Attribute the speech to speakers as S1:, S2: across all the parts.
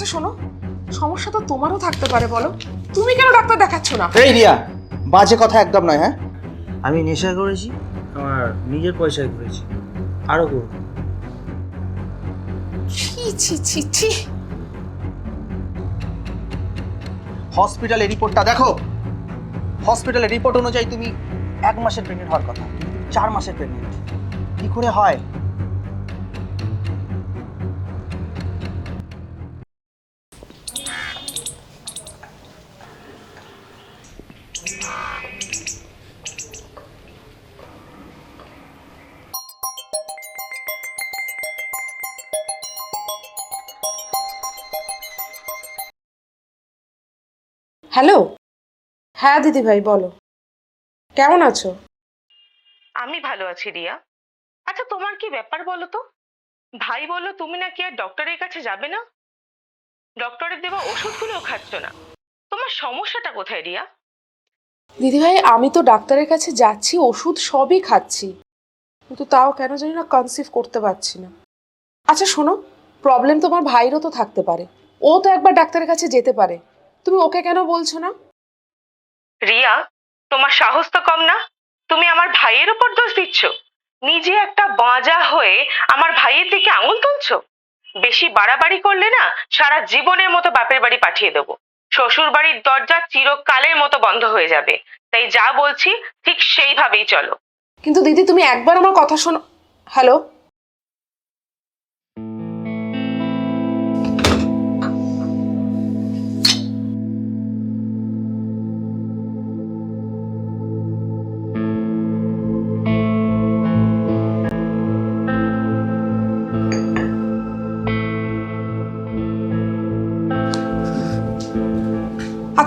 S1: আচ্ছা শোনো। সমস্যা তো তোমারও থাকতে পারে বলো। তুমি কেন ডাক্তার দেখাচ্ছ না?
S2: এই রিয়া বাজে কথা একদম নয় হ্যাঁ? আমি নেশা করেছি আমার নিজের পয়সায় করেছি। আরও করব
S1: ছি ছি ছি ছি।
S2: হসপিটালের রিপোর্টটা দেখো। হসপিটালের রিপোর্ট অনুযায়ী তুমি এক মাসের প্রেগনেন্ট হওয়ার কথা চার মাসের প্রেগনেন্ট কি করে হয়?
S1: হ্যালো? হ্যাঁ দিদি ভাই বলো। কেমন আছো?
S3: আমি ভালো আছি রিয়া। আচ্ছা তোমার কি ব্যাপার বলো তো? ভাই বলল তুমি নাকি আর ডক্টরের কাছে যাবে না? ডক্টরের দেওয়া ওষুধগুলোও খাচ্ছ না। তোমার সমস্যাটা কোথায় রিয়া?
S1: দিদি ভাই আমি তো ডাক্তারের কাছে যাচ্ছি ওষুধ সবই খাচ্ছি। কিন্তু তাও কেন জানি না কনসিভ করতে পারছি না। আচ্ছা শোনো প্রবলেম তোমার ভাইরও তো থাকতে পারে। ও তো একবার ডাক্তারের কাছে যেতে পারে। তুমি ওকে কেন বলছো না?
S3: রিয়া তোমার সাহস তো কম না? তুমি আমার ভাইয়ের উপর দোষ দিচ্ছ। নিজে একটা বাঁজা হয়ে আমার ভাইয়ের দিকে আঙুল তুলছো? বেশি বাড়াবাড়ি করলে না সারা জীবনের মতো বাপের বাড়ি পাঠিয়ে দেবো। শ্বশুর বাড়ির দরজা চিরকালের মতো বন্ধ হয়ে যাবে। তাই যা বলছি ঠিক সেইভাবেই চলো।
S1: কিন্তু দিদি তুমি একবার আমার কথা শোনো হ্যালো?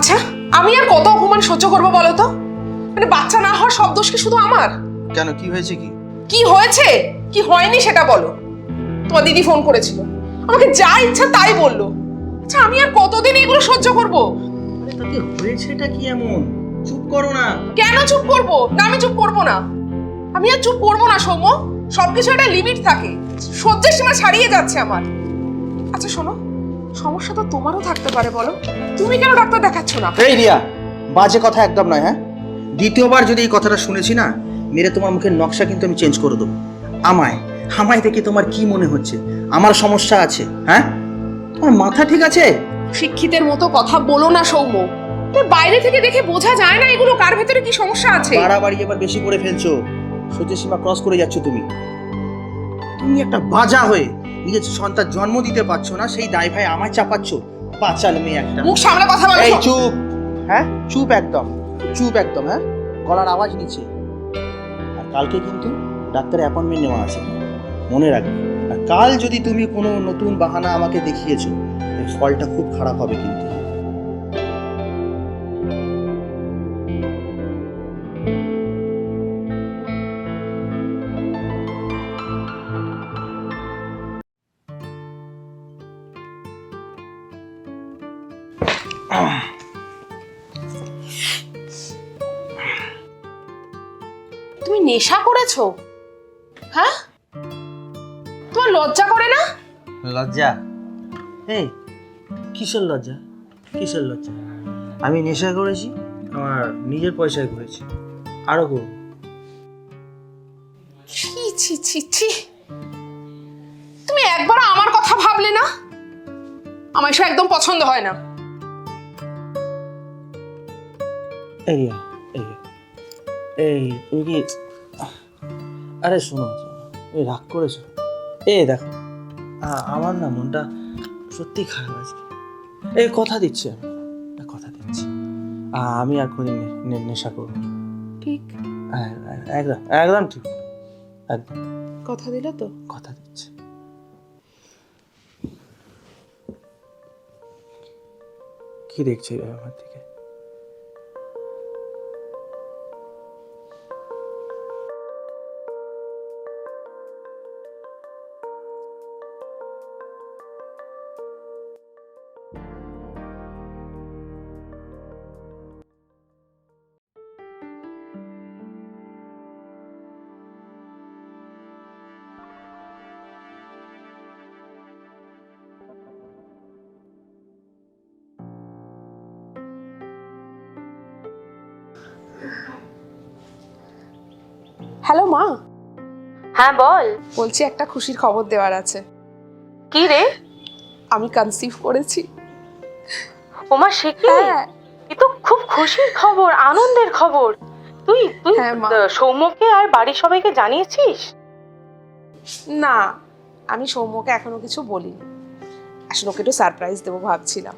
S1: আচ্ছা আমি আর কত অপমান সহ্য করব বলো তো? মানে বাচ্চা না হওয়ার সব দোষ কি শুধু আমার?
S2: কেন কি হয়েছে কি?
S1: কি হয়েছে? কি হয়নি সেটা বলো। তোমার দিদি ফোন করেছিল। আমাকে যা ইচ্ছা তাই বলল। আচ্ছা আমি আর কতদিন এগুলো সহ্য করব?
S2: আরে তাতে হয়েছেটা কি এমন? চুপ করো না।
S1: কেন চুপ করব? না আমি চুপ করব না। আমি আর চুপ করব না সৌম্য। সবকিছু একটা লিমিট থাকে। সহ্যের সীমা ছাড়িয়ে যাচ্ছে আমার। আচ্ছা শোনো। সমস্যা তো তোমারও থাকতে পারে বলো। তুমি কেন ডাক্তার দেখাচ্ছ না?
S2: এই রিয়া বাজে কথা একদম নয় হ্যাঁ? দ্বিতীয়বার যদি এই কথাটা শুনেছি না মেরে তোমার মুখের নকশা কিন্তু আমি চেঞ্জ করে দেবো। আমায় আমায় দেখে তোমার কি মনে হচ্ছে? আমার সমস্যা আছে হ্যাঁ? তোমার মাথা ঠিক আছে?
S1: শিক্ষিতের মতো কথা বলো না সৌম্য। তোর বাইরে থেকে দেখে বোঝা যায় না এগুলো কার ভেতরে কি সমস্যা আছে?
S2: বাড়াবাড়ি এবার বেশি করে ফেলছো। সহ্যের সীমা ক্রস করে যাচ্ছ তুমি। তুমি একটা বাজা হয়ে নিজের সন্তান জন্ম দিতে পারছ না সেই দায় ভাই আমায় চাপাচ্ছ। বাচাল মেয়ে একটা।
S1: মুখ সামনে কথা বলো।
S2: এই চুপ। হ্যাঁ? চুপ একদম। চুপ একদম হ্যাঁ? গলার আওয়াজ নিচে। আর কালকে কিন্তু ডাক্তার অ্যাপয়েন্টমেন্ট নেওয়া আছে। মনে রাখবে। আর কাল যদি তুমি কোনো নতুন বাহানা আমাকে দেখিয়েছো এর ফলটা খুব খারাপ হবে কিন্তু।
S1: তুমি নেশা করেছ? হ্যাঁ? তোমার লজ্জা করে না?
S2: লজ্জা? এই কিসের লজ্জা? কিসের লজ্জা? আমি নেশা করেছি আমার নিজের পয়সায় করেছি। আরও করব।
S1: ছি ছি ছি ছি। তুমি একবার আমার কথা ভাবলে না? আমার সব একদম পছন্দ হয় না।
S2: এই এই এই তুমি কি আরে শোনো এই রাগ করেছ? এই দেখো। আ- আমার না মনটা সত্যি খারাপ আজকে এই কথা দিচ্ছি আমি। কথা দিচ্ছি। আমি আর কোনদিন নেশা করব
S1: ঠিক।
S2: এ- এ- একদম একদম ঠিক। একদম।
S1: কথা দিলে তো?
S2: কথা দিচ্ছি। কি দেখছি আমার দিকে?
S1: হ্যালো মা।
S3: হ্যাঁ বল।
S1: বলছি একটা খুশির খবর দেওয়ার আছে।
S3: কি রে?
S1: আমি কনসিভ করেছি।
S3: ওমা সে কি?
S1: হ্যাঁ।
S3: এ তো খুব খুশির খবর আনন্দের খবর। তুই তুই
S1: হ্যাঁ,
S3: সৌম্যকে আর বাড়ির সবাইকে জানিয়েছিস?
S1: না আমি সৌম্যকে এখনও কিছু বলিনি। আসলে ওকে একটু সারপ্রাইজ দেবো ভাবছিলাম।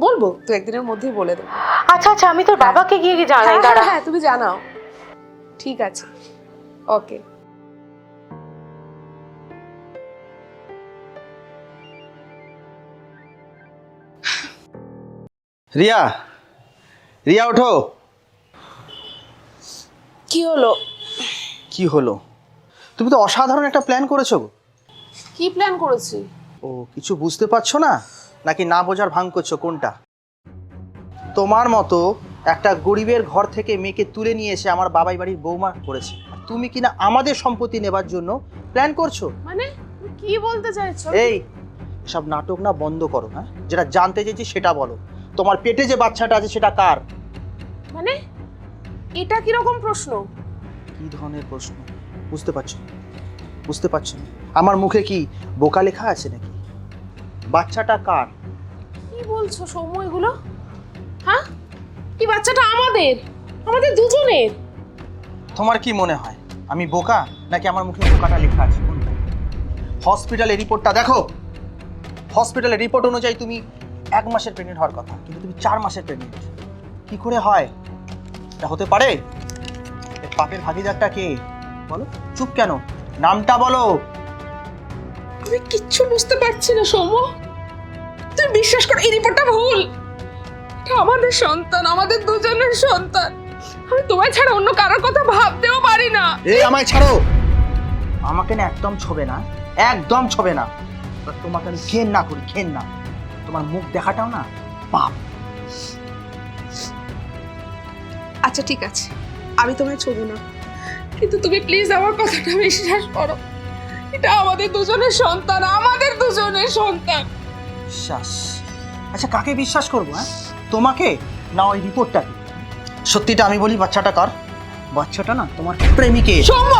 S1: বলব? তো একদিনের মধ্যেই বলে দেবো।
S3: আচ্ছা আচ্ছা আমি তোর
S1: হ্যাঁ।
S3: বাবাকে গিয়ে গিয়ে জানাই
S1: হ্যাঁ,
S3: দাঁড়া।
S1: হ্যাঁ হ্যাঁ তুমি জানাও। ঠিক আছে। ওকে।
S2: রিয়া রিয়া ওঠো।
S1: কি হলো?
S2: কি হলো? তুমি তো অসাধারণ একটা প্ল্যান করেছ
S1: কি প্ল্যান করেছি?
S2: ও কিছু বুঝতে পারছ না? নাকি না বোঝার ভাঙ করছ কোনটা? তোমার মতো একটা গরিবের ঘর থেকে মেয়েকে তুলে নিয়ে এসে আমার বাবাই বাড়ির বৌমা করেছে। আর তুমি কিনা আমাদের সম্পত্তি নেবার জন্য প্ল্যান করছ?
S1: মানে? তুমি কি বলতে চাইছো?
S2: এই সব নাটক না বন্ধ করো হ্যাঁ? যেটা জানতে চেয়েছি সেটা বলো। তোমার পেটে যে বাচ্চাটা আছে সেটা কার?
S1: মানে? এটা কীরকম প্রশ্ন?
S2: কি ধরনের প্রশ্ন? বুঝতে পারছ? বুঝতে পারছ না? আমার মুখে কি বোকা লেখা আছে নাকি? বাচ্চাটা কার?
S1: কি বলছো সৌম্য এগুলো? হ্যাঁ? এই বাচ্চাটা আমাদের? আমাদের দুজনের?
S2: তোমার কি মনে হয় আমি বোকা নাকি আমার মুখে বোকাটা লেখা আছে? হসপিটালের রিপোর্টটা দেখো। হসপিটালের রিপোর্ট অনুযায়ী তুমি এক মাসের প্রেগনেন্ট হওয়ার কথা কিন্তু তুমি চার মাসের প্রেগনেন্ট কি করে হয়? এটা হতে পারে? পাপের ভাগিদারটা কে? বলো। চুপ কেন? নামটা বলো।
S1: আমি কিচ্ছু বুঝতে পারছি না সৌম্য। তুই বিশ্বাস কর এই রিপোর্টটা ভুল। এটা আমাদের সন্তান আমাদের দুজনের সন্তান। আমি তোমায় ছাড়া অন্য কারোর কথা ভাবতেও পারি না।
S2: এই আমায় ছাড়ো। আমাকে না একদম ছবে না একদম ছবে না। তোমাকে আমি ঘেন না করি ঘেন না তোমার মুখ দেখাটাও না পাপ।
S1: আচ্ছা ঠিক আছে। আমি তোমায় ছোবো না। কিন্তু তুমি প্লিজ আমার কথাটা বিশ্বাস করো। এটা আমাদের দুজনের সন্তান আমাদের দুজনের সন্তান।
S2: বিশ্বাস। আচ্ছা কাকে বিশ্বাস করব হ্যাঁ? তোমাকে না ওই রিপোর্টটাকে সত্যিটা আমি বলি বাচ্চাটা কার? বাচ্চাটা না তোমার প্রেমিকের
S1: সৌম্য!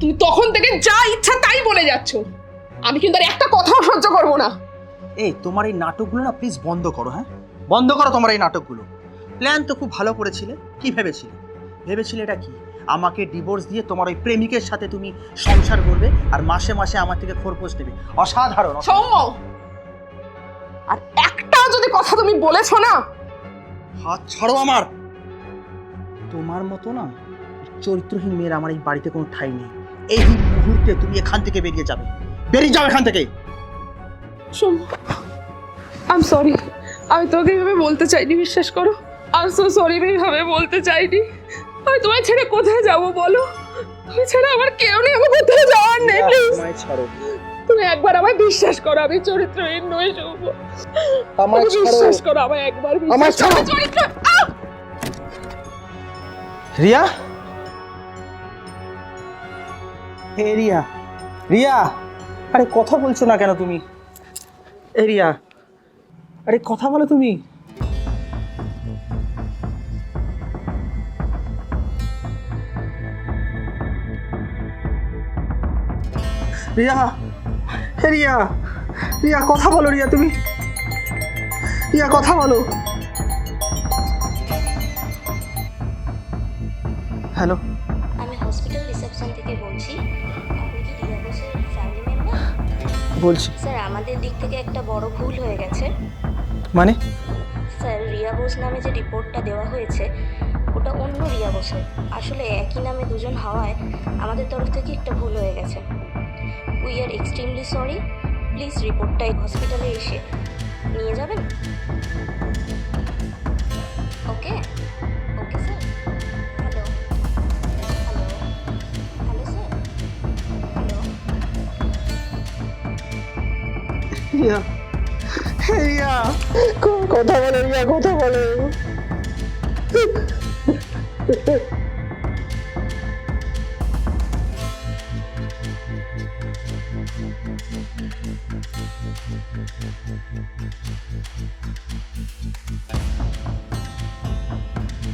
S1: তুমি তখন থেকে যা ইচ্ছা তাই বলে যাচ্ছ। আমি কিন্তু আর একটা কথাও সহ্য করব না।
S2: এই তোমার এই নাটকগুলো না প্লিজ বন্ধ করো হ্যাঁ? বন্ধ করো তোমার এই নাটকগুলো। প্ল্যান তো খুব ভালো করেছিলে কি ভেবেছিলে? ভেবেছিলে এটা কি? আমাকে ডিভোর্স দিয়ে তোমার ওই প্রেমিকের সাথে তুমি সংসার করবে আর মাসে মাসে আমার থেকে খোরপোশ দেবে অসাধারণ।
S1: সৌম্য! আর একটা যদি কথা তুমি বলেছ না?
S2: হাত ছাড়ো আমার! তোমার মতো না চরিত্রহীন মেয়ের আমার এই বাড়িতে কোনো ঠাই নেই। এই মুহূর্তে তুমি এখান থেকে বেরিয়ে যাবে। বেরিয়ে যাও এখান থেকে!
S1: সৌম্য আই সরি আমি তোকে এইভাবে বলতে চাইনি বিশ্বাস করো। আই সো সরি আমি এইভাবে বলতে চাইনি। আমি তোমায় ছেড়ে কোথায় যাব বলো? তুমি ছাড়া আমার কেউ নেই আমার কোথাও যাওয়ার নেই প্লিজ
S2: আমায় ছাড়ো।
S1: তুমি একবার আমায় বিশ্বাস করো আমি চরিত্রহীন নই সৌম্য।
S2: আমায়
S1: তুমি
S2: ছাড়ো।
S1: বিশ্বাস করো আমায় একবার
S2: আমায়
S1: করো।
S2: ছাড়ো।
S1: চরিত্র আহ!
S2: রিয়া? হে রিয়া। রিয়া! আরে কথা বলছো না কেন তুমি? এ রিয়া। আরে কথা বলো তুমি। রিয়া রিয়া রিয়া কথা বলো রিয়া তুমি। রিয়া কথা বলো। হ্যালো।
S4: আমি হসপিটাল রিসেপশন থেকে বলছি। আপনি কি রিয়া বোসের ফ্যামিলি মেম্বার
S2: বলছি।
S4: স্যার আমাদের দিক থেকে একটা বড় ভুল হয়ে গেছে।
S2: মানে?
S4: স্যার রিয়া বোস নামে যে রিপোর্টটা দেওয়া হয়েছে ওটা অন্য রিয়া বোসের আসলে একই নামে দুজন হওয়ায় আমাদের তরফ থেকে একটা ভুল হয়ে গেছে। We are extremely sorry please রিপোর্টটা হসপিটালে এসে নিয়ে যাবেন। Okay okay sir hello hello sir hello
S2: কথা বলো কথা বলো